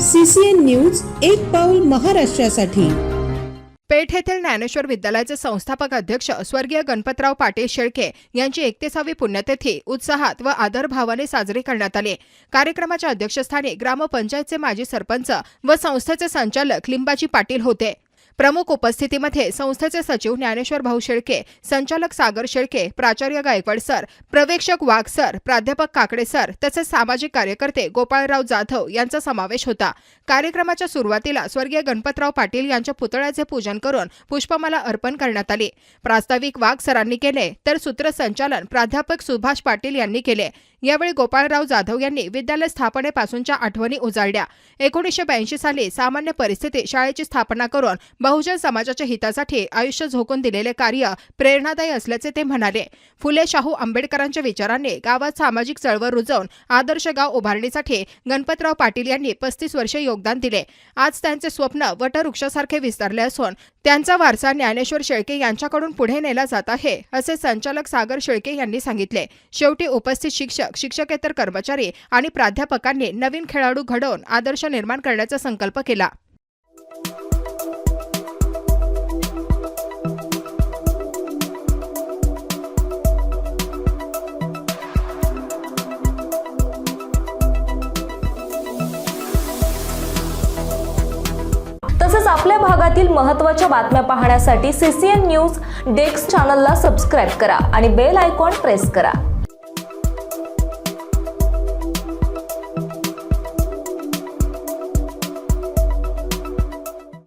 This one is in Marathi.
सीसीएन न्यूज एक पाऊल महाराष्ट्रासाठी. पेठ येथील ज्ञानेश्वर विद्यालयाचे संस्थापक अध्यक्ष स्वर्गीय गणपतराव पाटील शेळके यांची एकतीसावी पुण्यतिथी उत्साहात व आदरभावाने साजरी करण्यात आली. कार्यक्रमाच्या अध्यक्षस्थानी ग्रामपंचायतचे माजी सरपंच व संस्थेचे संचालक लिंबाजी पाटील होते. प्रमुख उपस्थितीमध्ये संस्थेचे सचिव ज्ञानेश्वर भाऊ शेळके संचालक सागर शेळके प्राचार्य गायकवाड सर प्रवेक्षक वाघ सर प्राध्यापक काकडे सर तसेच सामाजिक कार्यकर्ते गोपाळराव जाधव यांचा समावेश होता. कार्यक्रमाच्या सुरुवातीला स्वर्गीय गणपतराव पाटील यांच्या पुतळ्याचे पूजन करून पुष्पमाला अर्पण करण्यात आली. प्रास्ताविक वाघ सरांनी केले तर सूत्रसंचालन प्राध्यापक सुभाष पाटील यांनी केले. यावेळी गोपाळराव जाधव यांनी विद्यालय स्थापनेपासूनच्या आठवणी उजाळल्या. एकोणीसशे ब्याऐंशी साली सामान्य परिस्थितीत शाळेची स्थापना करून बहुजन समाजाच्या हितासाठी आयुष्य झोकून दिलेले कार्य प्रेरणादायी असल्याचे ते म्हणाले. फुले शाहू आंबेडकरांच्या विचारांनी गावात सामाजिक चळवळ रुजवून आदर्श गाव उभारणीसाठी गणपतराव पाटील यांनी पस्तीस वर्षे योगदान दिले. आज त्यांचे स्वप्न वटवृक्षासारखे विस्तारले असून त्यांचा वारसा ज्ञानेश्वर शेळके यांच्याकडून पुढे नेला जात आहे असे संचालक सागर शेळके यांनी सांगितले. शेवटी उपस्थित शिक्षक शिक्षकेतर कर्मचारी आणि प्राध्यापकांनी नवीन खेळाडू घडवून आदर्श निर्माण करण्याचा संकल्प केला. तसंच आपल्या भागातील महत्त्वाच्या बातम्या पाहण्यासाठी सीसीएन न्यूज डेस्क चॅनलला सबस्क्राईब करा आणि बेल आयकॉन प्रेस करा.